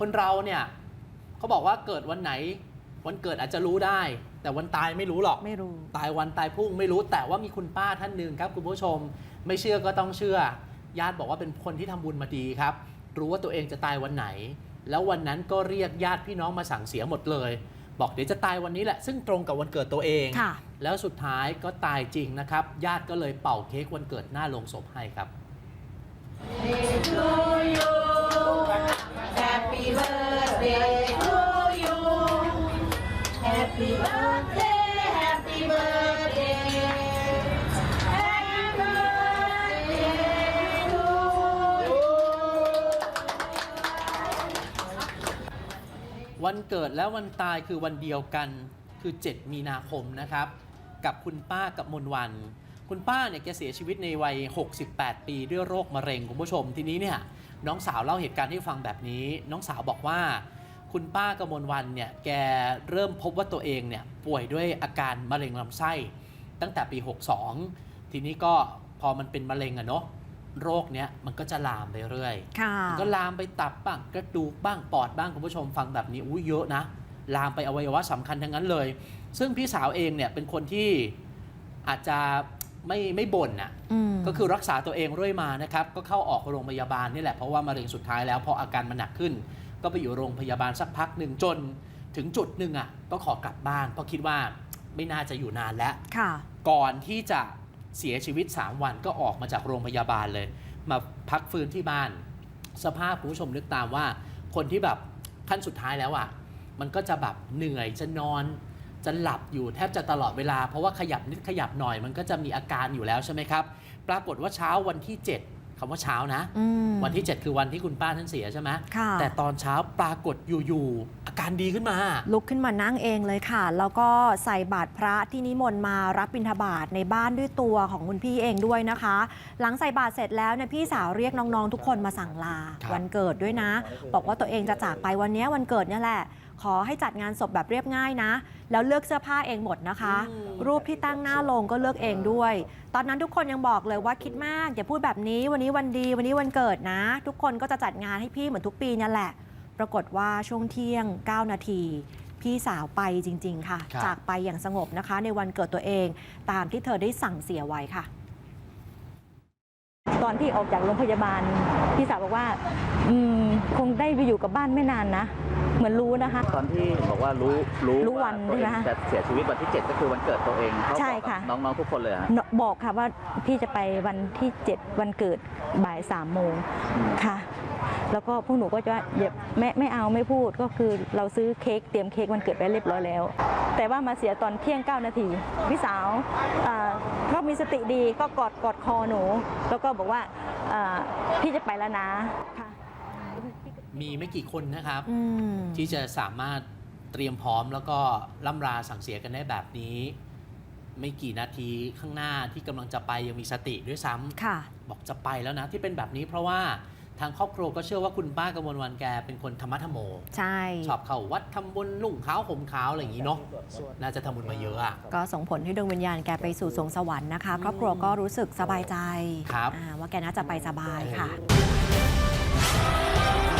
คนเราเนี่ยเขาบอกว่าเกิดวันไหน วันเกิดอาจจะรู้ได้ แต่วันตายไม่รู้หรอกไม่รู้ ตายวันตายพรุ่งไม่รู้แต่ว่ามีคุณป้าท่านหนึ่งครับคุณผู้ชม ไม่เชื่อก็ต้องเชื่อ ญาติบอกว่าเป็นคนที่ทำบุญมาดีครับ รู้ว่าตัวเองจะตายวันไหน แล้ววันนั้นก็เรียกญาติพี่น้องมาสั่งเสียหมดเลย บอกเดี๋ยวจะตายวันนี้แหละ ซึ่งตรงกับวันเกิดตัวเองค่ะแล้วสุดท้ายก็ตายจริงนะครับ ญาติก็เลยเป่าเค้กวันเกิดหน้าโลงศพให้ครับ วันเกิดและวันตายคือวันเดียวกันคือ 7 มีนาคมนะครับ กับคุณป้ากับมนวัน คุณป้าเนี่ยแกเสียชีวิตในวัย 68 ปีด้วยโรคมะเร็งคุณผู้ชมทีนี้เนี่ยน้องสาวเล่าเหตุการณ์ให้ฟังแบบนี้ น้องสาวบอกว่าคุณป้ากมลวันเนี่ยแกเริ่มพบว่าตัวเองเนี่ยป่วยด้วยอาการมะเร็งลำไส้ ตั้งแต่ปี 62 ทีนี้ก็พอมันเป็นมะเร็งอะเนาะ โรคเนี้ยมันก็จะลามไปเรื่อยค่ะมันก็ลามไปตับบ้างกระดูกบ้างปอดบ้างคุณผู้ชมฟังแบบนี้อุ้ยเยอะนะลามไปอวัยวะสำคัญทั้งนั้นเลย ซึ่งพี่สาวเองเนี่ยเป็นคนที่อาจจะไม่ไม่บ่นน่ะอืมก็คือรักษาตัวเองเรื่อยมานะครับ ก็เข้าออกโรงพยาบาลนี่แหละเพราะว่ามะเร็งสุดท้ายแล้วพออาการมันหนักขึ้น ก็ไปอยู่โรงพยาบาลสักพักหนึ่งจน ถึงจุดหนึ่งอะก็ขอกลับบ้านเพราะคิดว่าไม่น่าจะอยู่นานแล้วค่ะก่อนที่จะ เสียชีวิต 3 วันก็ออกมาจากโรงพยาบาลเลย มาพักฟื้นที่บ้าน สภาพคุณผู้ชมนึกตามว่า คนที่แบบขั้นสุดท้ายแล้วอะ่ะ มันก็จะแบบเหนื่อยจะนอน จะหลับอยู่แทบจะตลอดเวลา เพราะว่าขยับนิดขยับหน่อยมันก็จะมีอาการอยู่แล้วใช่ไหมครับ ปรากฏว่าเช้าวันที่ 7 คำว่าเช้านะอืมวันที่ 7 คือวันที่คุณป้าท่านเสียใช่ไหมค่ะแต่ตอนเช้าปรากฏอยู่ๆอาการดีขึ้นมา ลุกขึ้นมานั่งเองเลยค่ะ แล้วก็ใส่บาตรพระที่นิมนต์มารับบิณฑบาตในบ้านด้วยตัวของคุณพี่เองด้วยนะคะ หลังใส่บาตรเสร็จแล้วเนี่ยพี่สาวเรียกน้องๆ ทุกคนมาสั่งลาครับวันเกิดด้วยนะ บอกว่าตัวเองจะจากไปวันเนี้ยวันเกิดเนี่ยแหละ ขอให้จัดงานศพแบบเรียบง่ายนะ แล้วเลือกเสื้อผ้าเองหมดนะคะอืมรูปที่ตั้งหน้าโลงก็เลือกเองด้วย ตอนนั้นทุกคนยังบอกเลยว่าคิดมากอย่าพูดแบบนี้วันนี้วันดีวันนี้วันเกิดนะ ทุกคนก็จะจัดงานให้พี่เหมือนทุกปีนั่นแหละ ปรากฏว่าช่วงเที่ยง 9 นาทีพี่สาวไปจริง ๆ ค่ะครับจากไปอย่างสงบนะคะ ในวันเกิดตัวเอง ตามที่เธอได้สั่งเสียไว้ค่ะ ตอนที่ออกจากโรงพยาบาล พี่สาวบอกว่า อืม คงได้ไปอยู่กับบ้านไม่นานนะ เหมือนรู้นะคะ ตอนที่บอกว่ารู้รู้รู้วันาตัวเองใช่ไหมคะจะเสียชีวิตวันที่ 7 ก็คือวันเกิดตัวเองเขาใช่บอกกับค่ะน้องๆทุกคนเลยฮะเนอะบอกค่ะว่าพี่จะไปวันที่ 7 วันเกิดบ่ายสามโมงอืม ค่ะ แล้วก็พวกหนูก็จะว่าอย่าไม่ไม่เอาไม่พูดก็คือเราซื้อเค้กเตรียมเค้กวันเกิดไปเรียบร้อยแล้ว แต่ว่ามาเสียตอนเที่ยง 9 นาทีพี่สาวอ่าก็มีสติดีก็กอดกอดคอหนู แล้วก็บอกว่าอ่าพี่จะไปแล้วนะค่ะ มีไม่กี่คนนะครับ อืมที่จะสามารถเตรียมพร้อมแล้วก็ล่ำราสั่งเสียกันได้แบบนี้ ไม่กี่นาทีข้างหน้าที่กำลังจะไปยังมีสติด้วยซ้ำ ค่ะ บอกจะไปแล้วนะที่เป็นแบบนี้เพราะว่าทางครอบครัวก็เชื่อว่าคุณป้ากมลวันแกเป็นคนธรรมะธรรมโม ใช่ ชอบเข้าวัดทำบุญนุ่งขาวห่มขาวอะไรอย่างนี้เนาะน่าจะทำบุญมาเยอะอะ ก็ส่งผลให้ดวงวิญญาณแกไปสู่สวงสวรรค์นะคะ ครอบครัวก็รู้สึกสบายใจครับ อ่าว่าแกน่าจะไปสบายค่ะ เออ